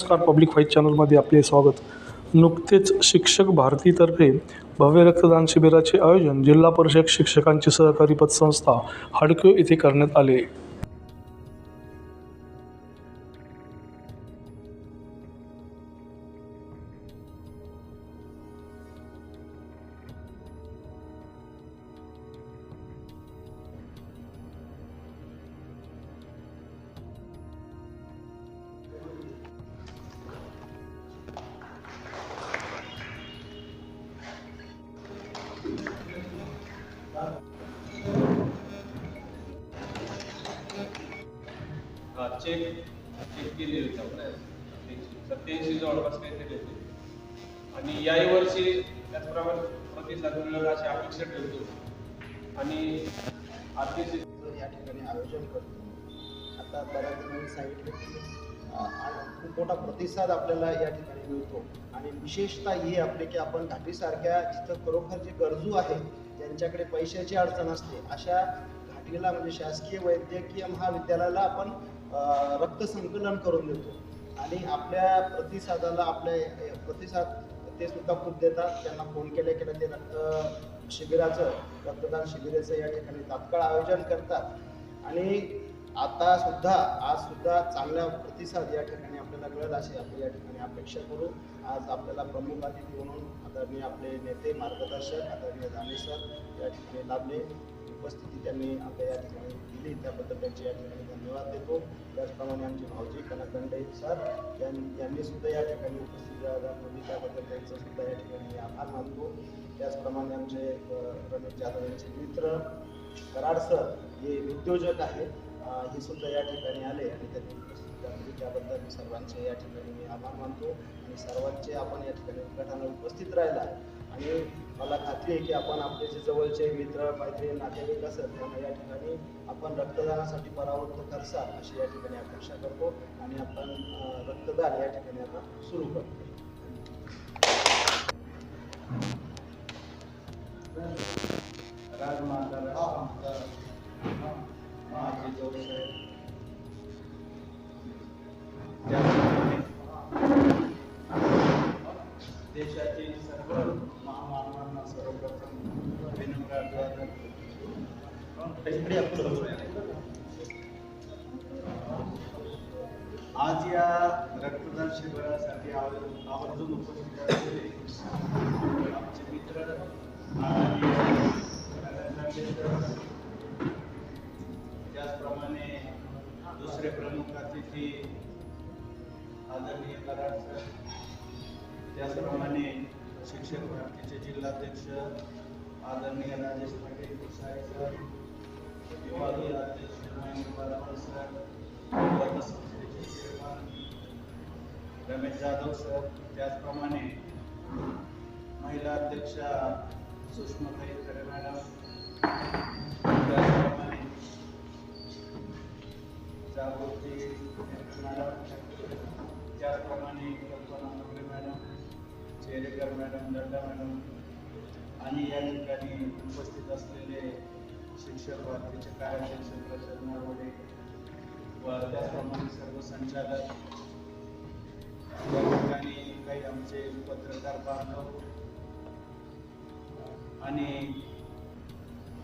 नमस्कार. Public white चॅनलमध्ये आपले स्वागत. नुकतेच शिक्षक भारतीतर्फे भव्य रक्तदान शिबिराचे आयोजन जिल्हा परिषद शिक्षकांची सहकारी पतसंस्था हाडक्यो येथे करण्यात आले. चेक चेक केले होते आपण. सत्याऐंशी जवळपास काहीतरी होते. आणि याही वर्षी त्याचप्रमाणे प्रतिसाद मिळेल अशी अपेक्षा ठेवतो. आणि आर्थिक या ठिकाणी आयोजन करतो. आता बऱ्याच जणांनी सांगितलं की खूप मोठा प्रतिसाद आपल्याला या ठिकाणी मिळतो. आणि विशेषतः ही आपले की आपण घाटीसारख्या जिथं खरोखर जे गरजू आहे ज्यांच्याकडे पैशाची अडचण असते अशा घाटीला म्हणजे शासकीय वैद्यकीय महाविद्यालयाला आपण रक्त संकलन करून देतो. आणि आपल्या प्रतिसादाला आपल्या प्रतिसाद ते सुद्धा खूप देतात. त्यांना फोन केल्या केल्या ते रक्त शिबिराचं रक्तदान शिबिराचं या ठिकाणी तात्काळ आयोजन करतात. आणि आता सुद्धा आज सुद्धा चांगला प्रतिसाद या ठिकाणी आपल्याला मिळेल अशी आपण या ठिकाणी अपेक्षा करू. आज आपल्याला प्रमुख अतिथी म्हणून आदरणीय आपले नेते मार्गदर्शक आदरणीय दाने सर या ठिकाणी लाभले. उपस्थिती त्यांनी आपल्या या ठिकाणी दिली. त्याबद्दल त्यांचे या ठिकाणी धन्यवाद देतो. त्याचप्रमाणे आमचे भाऊजी कनकंड सर यांनी सुद्धा या ठिकाणी उपस्थित दिली म्हणजे त्याबद्दल त्यांचं सुद्धा या ठिकाणी मी आभार मानतो. त्याचप्रमाणे आमचे रमेश जाधव यांचे मित्र कराड सर हे उद्योजक आहेत. हे सुद्धा या ठिकाणी आले आणि त्यांनी उपस्थित दाखवली म्हणजे त्याबद्दल मी सर्वांचे या ठिकाणी मी आभार मानतो. आणि सर्वांचे आपण या ठिकाणी उद्घाटनाला उपस्थित राहिला. आणि मला खात्री आहे की आपण आपले जे जवळचे मित्र मैत्रीण नातेवाईक असेल त्यांना या ठिकाणी आपण रक्तदानासाठी परावृत्त करसाल अशी या ठिकाणी अपेक्षा करतो आणि आपण रक्तदान या ठिकाणी आता सुरू करतो. राजमाता. आज या रक्तदान शिबिरासाठी आवर्जून उपस्थित असलेले आमचे मित्र त्याचप्रमाणे दुसरे प्रमुख अतिथी आदरणीय कराड सर. त्याचप्रमाणे शिक्षक भारतीचे जिल्हाध्यक्ष आदरणीय राजेश पाटील साहेब सर. विभागीय अध्यक्ष रमेश जाधव सर त्याचप्रमाणे महिला अध्यक्षा सुषमाताई खरे मॅडम त्याचप्रमाणे जागृती मॅडम त्याचप्रमाणे Kalpana Nagare madam Cherekar madam Dadda madam आणि या ठिकाणी उपस्थित असलेले शिक्षक भारतीचे कार्याध्यक्ष प्रसाद नारवडे व त्याचप्रमाणे सर्व संचालक या ठिकाणी काही आमचे पत्रकार बांधव आणि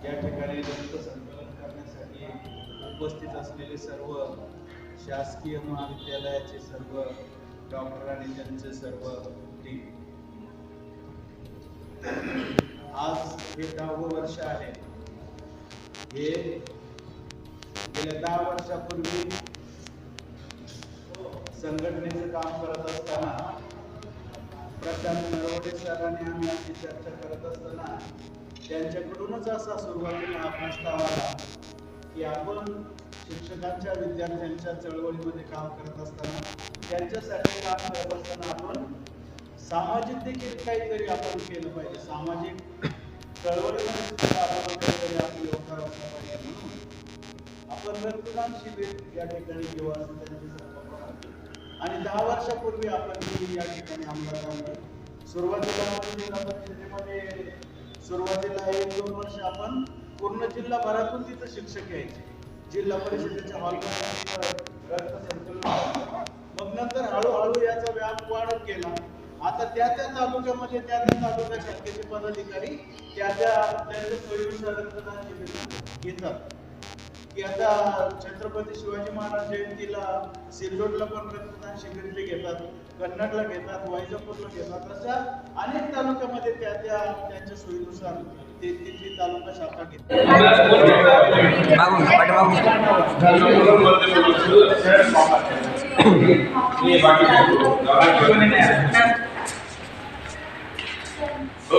या ठिकाणी रक्त संकलन करण्यासाठी उपस्थित असलेले सर्व शासकीय महाविद्यालयाचे सर्व डॉक्टर आणि त्यांचे सर्व टीम आज हे दहावं वर्ष आहे. हे गेल्या दहा वर्षापूर्वी संघटनेचं काम करत असताना प्रशांत नरवडे सरांनी आम्ही आमची चर्चा करत असताना त्यांच्याकडूनच असा सुरुवातीला हा प्रस्ताव आला की आपण शिक्षकांच्या विद्यार्थ्यांच्या चळवळीमध्ये काम करत असताना त्यांच्यासाठी काम करत असताना आपण सामाजिक देखील काहीतरी आपण केलं पाहिजे. सामाजिक आपण रक्तदान शिबिर या ठिकाणी घेऊ असं त्यांची संकल्पना होती. आणि दहा वर्षापूर्वी आपण ही या ठिकाणी अंमलात आणली सुरुवातीला आपण जिल्हा परिषदेमध्ये सुरुवातीला एक दोन वर्ष आपण पूर्ण जिल्हाभरातून तिथं शिक्षक यायचे. जिल्हा परिषदेच्या हॉलमध्ये रक्त संकलन मग नंतर हळूहळू याचा केला आता त्या त्या तालुक्यामध्ये त्या त्या तालुका शाखेचे पदाधिकारी त्या त्या त्यांच्या सोयीनुसार रक्तदान शिबिर घेतात की आता छत्रपती शिवाजी महाराज जयंतीला सिल्लोडला पण रक्तदान शिबिर ते घेतात कन्नडला घेतात वैजापूरला घेतात अशा अनेक तालुक्यामध्ये त्या त्या त्यांच्या सोयीनुसार ते तिथली तालुका शाखा घेतात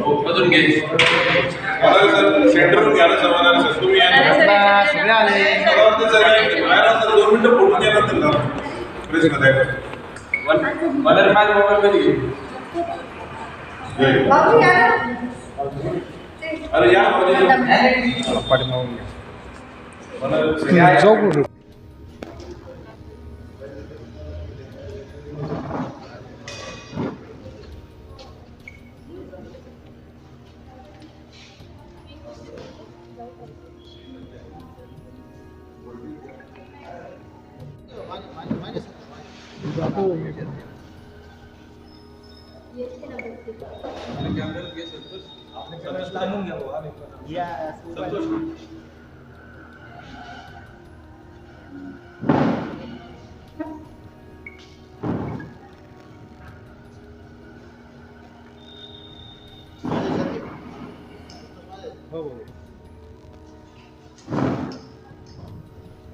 हो डॉक्टर सर सेंटर घ्या ना सर्वांना सर तुम्ही सगळे आले दोन मिनिटं फोटो घ्या नंतर प्रेसमध्ये मला माझ्या मोबाईल मध्ये अरे या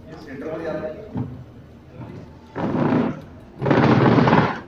मला सेंटरमध्ये आलं